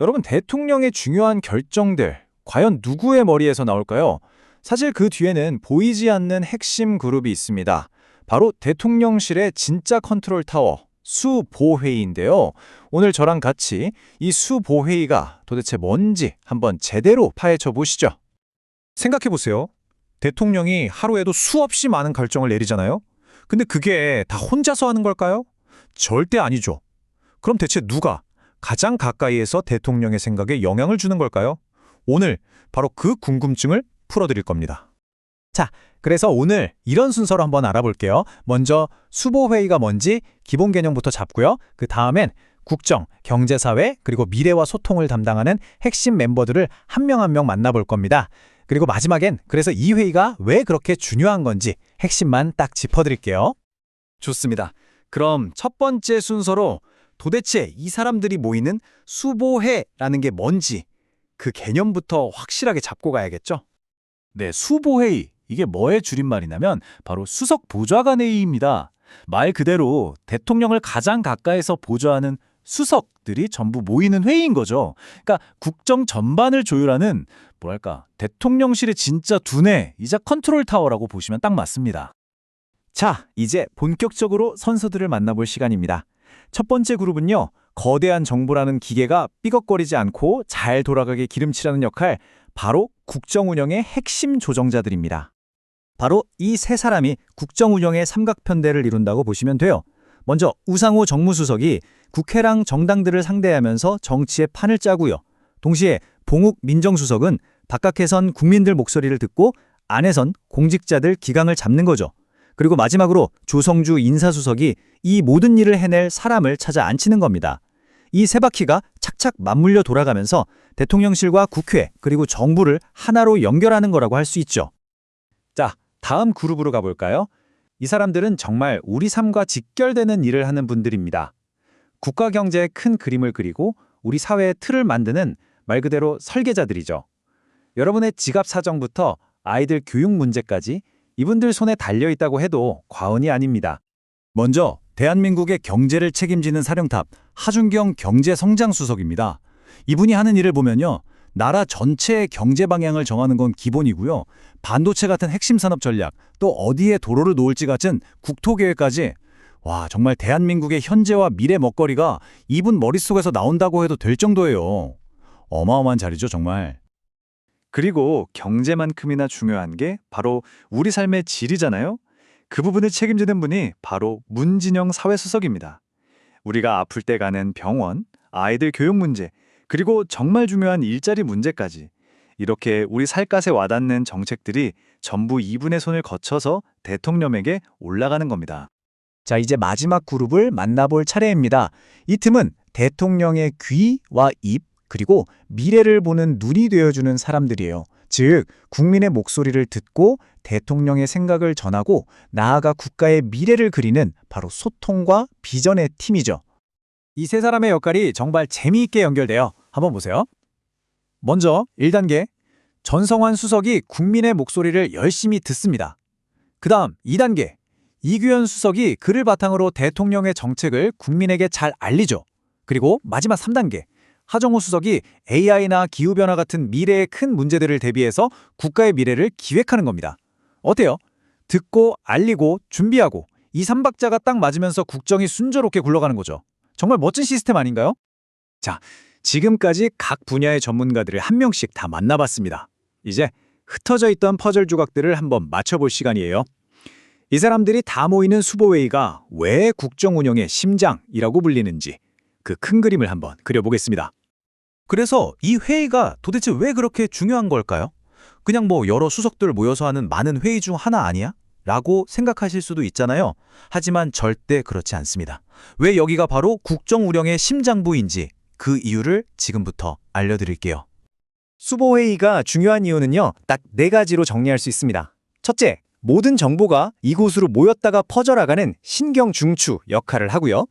여러분, 대통령의 중요한 결정들, 과연 누구의 머리에서 나올까요? 사실 그 뒤에는 보이지 않는 핵심 그룹이 있습니다. 바로 대통령실의 진짜 컨트롤 타워, 수보회의인데요. 오늘 저랑 같이 이 수보회의가 도대체 뭔지 한번 제대로 파헤쳐 보시죠. 생각해 보세요. 대통령이 하루에도 수없이 많은 결정을 내리잖아요? 근데 그게 다 혼자서 하는 걸까요? 절대 아니죠. 그럼 대체 누가 가장 가까이에서 대통령의 생각에 영향을 주는 걸까요? 오늘 바로 그 궁금증을 풀어드릴 겁니다. 그래서 오늘 이런 순서로 한번 알아볼게요. 먼저 수보회의가 뭔지 기본 개념부터 잡고요. 그 다음엔 국정, 경제사회, 그리고 미래와 소통을 담당하는 핵심 멤버들을 한 명 한명 만나볼 겁니다. 그리고 마지막엔 그래서 이 회의가 왜 그렇게 중요한 건지 핵심만 딱 짚어드릴게요. 좋습니다. 그럼 첫 번째 순서로 도대체 이 사람들이 모이는 수보회라는 게 뭔지 그 개념부터 확실하게 잡고 가야겠죠? 네, 수보회의. 이게 뭐의 줄임말이냐면 바로 수석 보좌관 회의입니다. 말 그대로 대통령을 가장 가까이서 보좌하는 수석들이 전부 모이는 회의인 거죠. 그러니까 국정 전반을 조율하는 뭐랄까 대통령실의 진짜 두뇌이자 컨트롤 타워라고 보시면 딱 맞습니다. 자, 이제 본격적으로 선수들을 만나볼 시간입니다. 첫 번째 그룹은요, 거대한 정부라는 기계가 삐걱거리지 않고 잘 돌아가게 기름칠하는 역할, 바로 국정 운영의 핵심 조정자들입니다. 바로 이 세 사람이 국정 운영의 삼각편대를 이룬다고 보시면 돼요. 먼저 우상호 정무수석이 국회랑 정당들을 상대하면서 정치의 판을 짜고요. 동시에 봉욱 민정수석은 바깥에선 국민들 목소리를 듣고 안에선 공직자들 기강을 잡는 거죠. 그리고 마지막으로 조성주 인사수석이 이 모든 일을 해낼 사람을 찾아 앉히는 겁니다. 이 세 바퀴가 착착 맞물려 돌아가면서 대통령실과 국회 그리고 정부를 하나로 연결하는 거라고 할 수 있죠. 자, 다음 그룹으로 가볼까요? 이 사람들은 정말 우리 삶과 직결되는 일을 하는 분들입니다. 국가 경제의 큰 그림을 그리고 우리 사회의 틀을 만드는 말 그대로 설계자들이죠. 여러분의 지갑 사정부터 아이들 교육 문제까지 이분들 손에 달려 있다고 해도 과언이 아닙니다. 먼저 대한민국의 경제를 책임지는 사령탑 하준경 경제성장수석입니다. 이분이 하는 일을 보면요. 나라 전체의 경제 방향을 정하는 건 기본이고요. 반도체 같은 핵심 산업 전략, 또 어디에 도로를 놓을지 같은 국토 계획까지 와, 정말 대한민국의 현재와 미래 먹거리가 이분 머릿속에서 나온다고 해도 될 정도예요. 어마어마한 자리죠, 정말. 그리고 경제만큼이나 중요한 게 바로 우리 삶의 질이잖아요? 그 부분을 책임지는 분이 바로 문진영 사회수석입니다. 우리가 아플 때 가는 병원, 아이들 교육 문제, 그리고 정말 중요한 일자리 문제까지 이렇게 우리 살갗에 와닿는 정책들이 전부 이분의 손을 거쳐서 대통령에게 올라가는 겁니다. 자, 이제 마지막 그룹을 만나볼 차례입니다. 이 틈은 대통령의 귀와 입, 그리고 미래를 보는 눈이 되어주는 사람들이에요. 즉, 국민의 목소리를 듣고 대통령의 생각을 전하고 나아가 국가의 미래를 그리는 바로 소통과 비전의 팀이죠. 이 세 사람의 역할이 정말 재미있게 연결돼요. 한번 보세요. 먼저 1단계, 전성환 수석이 국민의 목소리를 열심히 듣습니다. 그 다음 2단계, 이규현 수석이 그를 바탕으로 대통령의 정책을 국민에게 잘 알리죠. 그리고 마지막 3단계, 하정우 수석이 AI나 기후변화 같은 미래의 큰 문제들을 대비해서 국가의 미래를 기획하는 겁니다. 어때요? 듣고, 알리고, 준비하고 이 삼박자가 딱 맞으면서 국정이 순조롭게 굴러가는 거죠. 정말 멋진 시스템 아닌가요? 자, 지금까지 각 분야의 전문가들을 한 명씩 다 만나봤습니다. 이제 흩어져 있던 퍼즐 조각들을 한번 맞춰볼 시간이에요. 이 사람들이 다 모이는 수보회의가 왜 국정 운영의 심장이라고 불리는지 그 큰 그림을 한번 그려보겠습니다. 그래서 이 회의가 도대체 왜 그렇게 중요한 걸까요? 그냥 뭐 여러 수석들 모여서 하는 많은 회의 중 하나 아니야? 라고 생각하실 수도 있잖아요. 하지만 절대 그렇지 않습니다. 왜 여기가 바로 국정 운영의 심장부인지 그 이유를 지금부터 알려드릴게요. 수보회의가 중요한 이유는요, 딱 네 가지로 정리할 수 있습니다. 첫째, 모든 정보가 이곳으로 모였다가 퍼져나가는 신경중추 역할을 하고요.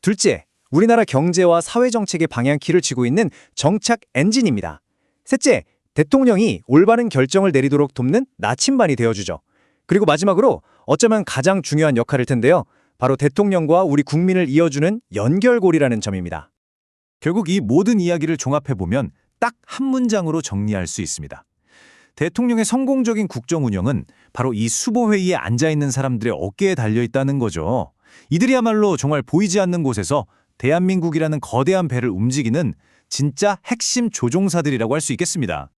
둘째, 우리나라 경제와 사회정책의 방향키를 쥐고 있는 정착 엔진입니다. 셋째, 대통령이 올바른 결정을 내리도록 돕는 나침반이 되어주죠. 그리고 마지막으로 어쩌면 가장 중요한 역할일 텐데요. 바로 대통령과 우리 국민을 이어주는 연결고리라는 점입니다. 결국 이 모든 이야기를 종합해보면 딱 한 문장으로 정리할 수 있습니다. 대통령의 성공적인 국정 운영은 바로 이 수보회의에 앉아있는 사람들의 어깨에 달려있다는 거죠. 이들이야말로 정말 보이지 않는 곳에서 대한민국이라는 거대한 배를 움직이는 진짜 핵심 조종사들이라고 할 수 있겠습니다.